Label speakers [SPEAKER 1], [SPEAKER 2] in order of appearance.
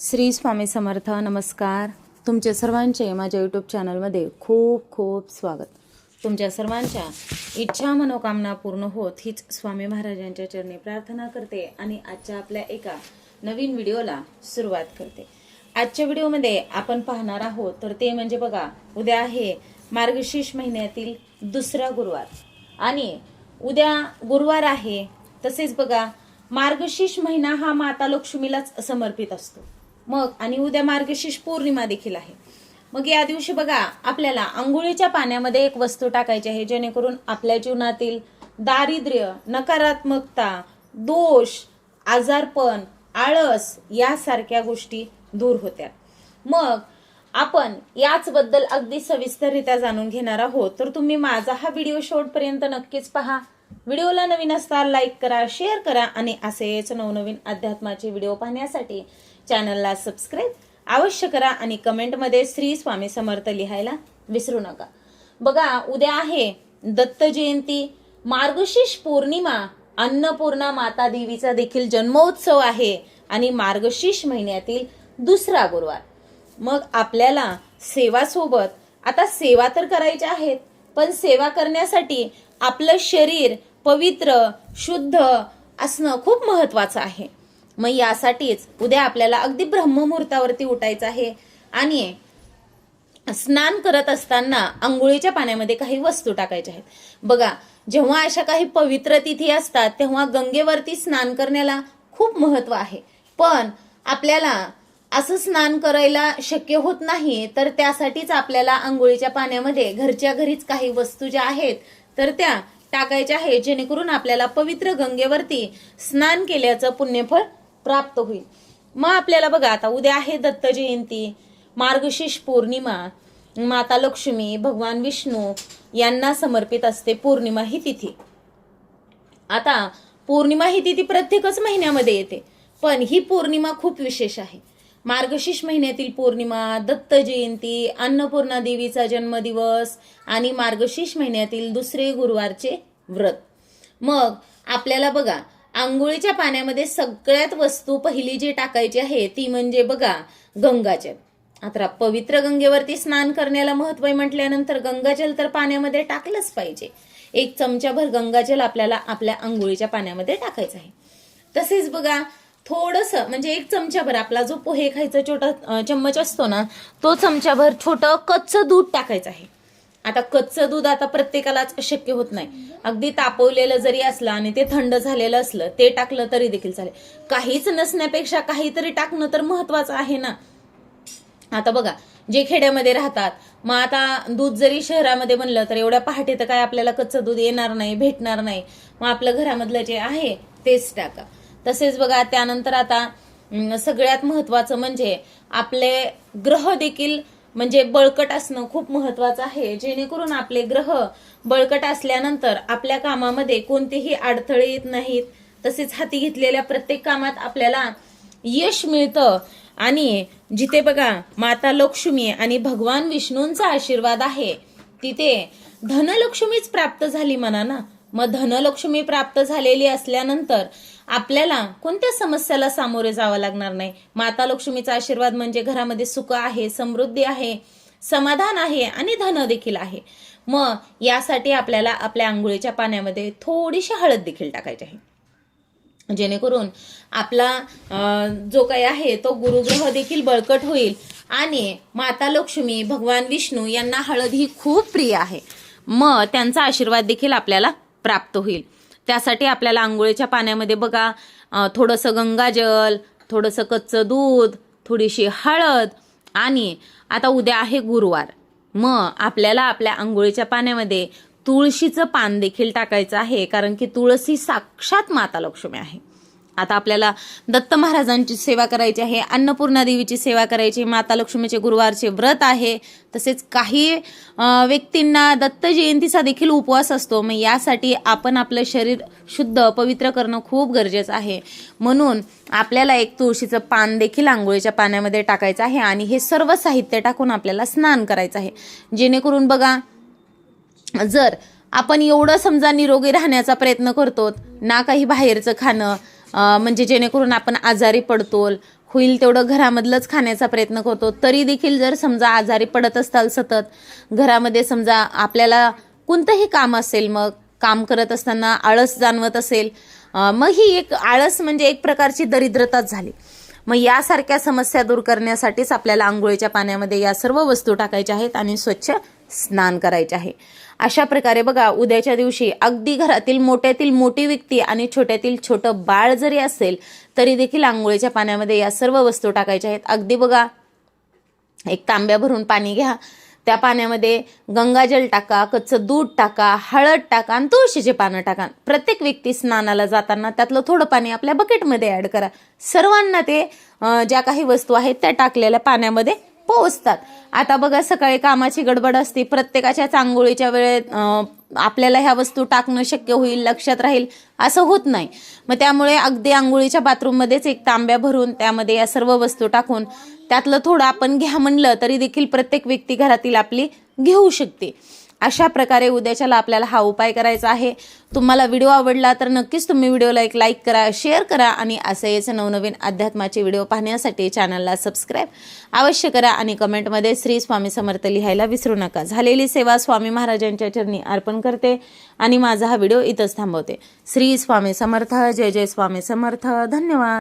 [SPEAKER 1] श्री स्वामी समर्थ नमस्कार. तुमचे सर्वांचे माझ्या यूट्यूब चॅनलमध्ये खूप खूप स्वागत. तुमच्या सर्वांच्या इच्छा मनोकामना पूर्ण होत हीच स्वामी महाराजांच्या चरणी प्रार्थना करते आणि आजच्या आपल्या एका नवीन व्हिडिओला सुरुवात करते. आजच्या व्हिडिओमध्ये आपण पाहणार आहोत तर ते म्हणजे बघा उद्या आहे मार्गशीर्ष महिन्यातील दुसरा गुरुवार. आणि उद्या गुरुवार आहे तसेच बघा मार्गशीर्ष महिना हा माता लक्ष्मीलाच समर्पित असतो. मग आणि उद्या मार्गशीर्ष पौर्णिमा देखील आहे. मग या दिवशी बघा आपल्याला आंघोळीच्या पाण्यामध्ये एक वस्तू टाकायची आहे जेणेकरून आपल्या जीवनातील दारिद्र्य नकारात्मकता दोष आजारपण आळस यासारख्या गोष्टी दूर होत्या. मग आपण याचबद्दल अगदी सविस्तररित्या जाणून घेणार आहोत. तर तुम्ही माझा हा व्हिडिओ शेवटपर्यंत नक्कीच पहा. व्हिडिओला नवीन असता लाईक करा शेअर करा आणि असेच नवनवीन अध्यात्माचे व्हिडिओ पाहण्यासाठी चॅनलला सबस्क्राईब अवश्य करा आणि कमेंटमध्ये श्री स्वामी समर्थ लिहायला विसरू नका. बघा उद्या आहे दत्त जयंती. मार्गशीर्ष पौर्णिमा अन्नपूर्णा माता देवीचा देखील जन्मोत्सव आहे आणि मार्गशीर्ष महिन्यातील दुसरा गुरुवार. मग आपल्याला सेवासोबत आता सेवा तर करायच्या आहेत पण सेवा करण्यासाठी आपलं शरीर पवित्र शुद्ध असणं खूप महत्वाचं आहे. मग यासाठीच उद्या आपल्याला अगदी ब्रह्ममुहूर्तावरती उठायचं आहे. आणि स्नान करत असताना आंघोळीच्या पाण्यामध्ये काही वस्तू टाकायच्या आहेत. बघा जेव्हा अशा काही पवित्र तिथी असतात तेव्हा गंगेवरती स्नान करण्याला खूप महत्त्व आहे. पण आपल्याला असं स्नान करायला शक्य होत नाही तर त्यासाठीच आपल्याला आंघोळीच्या पाण्यामध्ये घरच्या घरीच काही वस्तू ज्या आहेत तर त्या टाकायच्या आहेत जेणेकरून आपल्याला पवित्र गंगेवरती स्नान केल्याचं पुण्यफळ प्राप्त होईल. मग आपल्याला बघा आता उद्या आहे दत्त जयंती मार्गशीर्ष पौर्णिमा माता लक्ष्मी भगवान विष्णू यांना समर्पित असते पौर्णिमा ही तिथी. आता पौर्णिमा ही तिथी प्रत्येकच महिन्यामध्ये येते पण ही पौर्णिमा खूप विशेष आहे. मार्गशीर्ष महिन्यातील पौर्णिमा दत्त जयंती अन्नपूर्णा देवीचा जन्मदिवस आणि मार्गशीर्ष महिन्यातील दुसरे गुरुवारचे व्रत. मग आपल्याला बघा आंघोळीच्या पाण्यामध्ये सगळ्यात वस्तू पहिली जी टाकायची आहे ती म्हणजे बघा गंगाजल. आता पवित्र गंगेवरती स्नान करण्याला महत्त्व आहे म्हटल्यानंतर गंगाजल तर पाण्यामध्ये टाकलंच पाहिजे. एक चमचाभर गंगाजल आपल्याला आपल्या आंघोळीच्या पाण्यामध्ये टाकायचं आहे. तसेच बघा थोडस म्हणजे एक चमचाभर आपला जो पोहे खायचा छोटा चम्मच असतो ना तो चमचाभर छोटं कच्चं दूध टाकायचं आहे. आता कच्चं दूध आता प्रत्येकालाच शक्य होत नाही. अगदी तापवलेलं जरी असलं आणि ते थंड झालेलं असलं ते टाकलं तरी देखील चालेल. काहीच नसण्यापेक्षा काहीतरी टाकणं तर महत्वाचं आहे ना. आता बघा जे खेड्यामध्ये राहतात मग आता दूध जरी शहरामध्ये बनलं तर एवढ्या पहाटे तर काय आपल्याला कच्चं दूध येणार नाही भेटणार नाही. मग आपलं घरामधलं जे आहे तेच टाका. तसेच बघा त्यानंतर आता सगळ्यात महत्वाचं म्हणजे आपले ग्रह देखील म्हणजे बळकट असणं खूप महत्वाचं आहे. जेणेकरून आपले ग्रह बळकट असल्यानंतर आपल्या कामामध्ये कोणतेही अडथळे येत नाहीत. तसेच हाती घेतलेल्या प्रत्येक कामात आपल्याला यश मिळतं. आणि जिथे बघा माता लक्ष्मी आणि भगवान विष्णूंचा आशीर्वाद आहे तिथे धनलक्ष्मीच प्राप्त झाली म्हणा ना. मग धनलक्ष्मी प्राप्त झालेली असल्यानंतर आपल्याला कोणत्या समस्याला सामोरे जावं लागणार नाही? माता लक्ष्मीचा आशीर्वाद म्हणजे घरामध्ये सुख आहे समृद्धी आहे समाधान आहे आणि धन देखील आहे. मग यासाठी आपल्याला आपल्या आंघोळीच्या पाण्यामध्ये थोडीशी हळद देखील टाकायची आहे. जेणेकरून आपला जो काही आहे तो गुरुग्रह देखील बळकट होईल आणि माता लक्ष्मी भगवान विष्णू यांना हळद ही खूप प्रिय आहे. मग त्यांचा आशीर्वाद देखील आपल्याला प्राप्त होईल. त्यासाठी आपल्याला आंघोळीच्या पाण्यामध्ये बघा थोडंसं गंगाजल थोडंसं कच्चं दूध थोडीशी हळद आणि आता उद्या आहे गुरुवार. मग आपल्याला आपल्या आंघोळीच्या पाण्यामध्ये तुळशीचं पान देखील टाकायचं आहे कारण की तुळसी साक्षात माता लक्ष्मी आहे. आता आपल्याला दत्त महाराजांची सेवा करायची आहे अन्नपूर्णा देवीची सेवा करायची माता लक्ष्मीचे गुरुवारचे व्रत आहे तसेच काही व्यक्तींना दत्त जयंतीचा देखील उपवास असतो. मग यासाठी आपण आपलं शरीर शुद्ध पवित्र करणं खूप गरजेचं आहे. म्हणून आपल्याला एक तुळशीचं पान देखील आंघोळीच्या पाण्यामध्ये टाकायचं आहे आणि हे सर्व साहित्य टाकून आपल्याला स्नान करायचं आहे. जेणेकरून बघा जर आपण एवढं समजा निरोगी राहण्याचा प्रयत्न करतो ना काही बाहेरचं खाणं म्हणजे जेणेकरून आपण आजारी पडतो होईल तेवढं घरामधलंच खाण्याचा प्रयत्न करतो. तरी देखील जर समजा आजारी पडत असताल सतत घरामध्ये समजा आपल्याला कोणतंही काम असेल मग काम करत असताना आळस जाणवत असेल मग ही एक आळस म्हणजे एक प्रकारची दरिद्रताच झाली. मग यासारख्या समस्या दूर करण्यासाठीच आपल्याला आंघोळीच्या पाण्यामध्ये या सर्व वस्तू टाकायच्या आहेत आणि स्वच्छ स्नान करायचे आहे. अशा प्रकारे बघा उद्याच्या दिवशी अगदी घरातील मोठ्यातील मोठी व्यक्ती आणि छोट्यातील छोटं बाळ जरी असेल तरी देखील आंघोळीच्या पाण्यामध्ये या सर्व वस्तू टाकायच्या आहेत. अगदी बघा एक तांब्या भरून पाणी घ्या त्या पाण्यामध्ये गंगाजल टाका कच्चं दूध टाका हळद टाका आणि तुळशीचे पानं टाका. प्रत्येक व्यक्ती स्नानाला जाताना त्यातलं थोडं पाणी आपल्या बकेटमध्ये ॲड करा. सर्वांना ते ज्या काही वस्तू आहेत त्या टाकलेल्या पाण्यामध्ये पोहोचतात. आता बघा सकाळी कामाची गडबड असते प्रत्येकाच्या चांगोळीच्या वेळेत आपल्याला ह्या वस्तू टाकणं शक्य होईल लक्षात राहील असं होत नाही. मग त्यामुळे अगदी आंघोळीच्या बाथरूममध्येच एक तांब्या भरून त्यामध्ये या सर्व वस्तू टाकून त्यातलं थोडं आपण घ्या म्हणलं तरी देखील प्रत्येक व्यक्ती घरातील आपली घेऊ शकते. अशा प्रकारे उद्याच्याला आपल्याला हा उपाय करायचा आहे. तुम्हाला व्हिडिओ आवडला तर नक्कीच तुम्ही व्हिडिओला एक लाईक करा शेअर करा आणि असेच नवनवीन अध्यात्माचे व्हिडिओ पाहण्यासाठी चॅनलला सबस्क्राईब अवश्य करा आणि कमेंटमध्ये श्री स्वामी समर्थ लिहायला विसरू नका. झालेली सेवा स्वामी महाराजांच्या चरणी अर्पण करते आणि माझा हा व्हिडिओ इथंच थांबवते. श्री स्वामी समर्थ जय जय स्वामी समर्थ. धन्यवाद.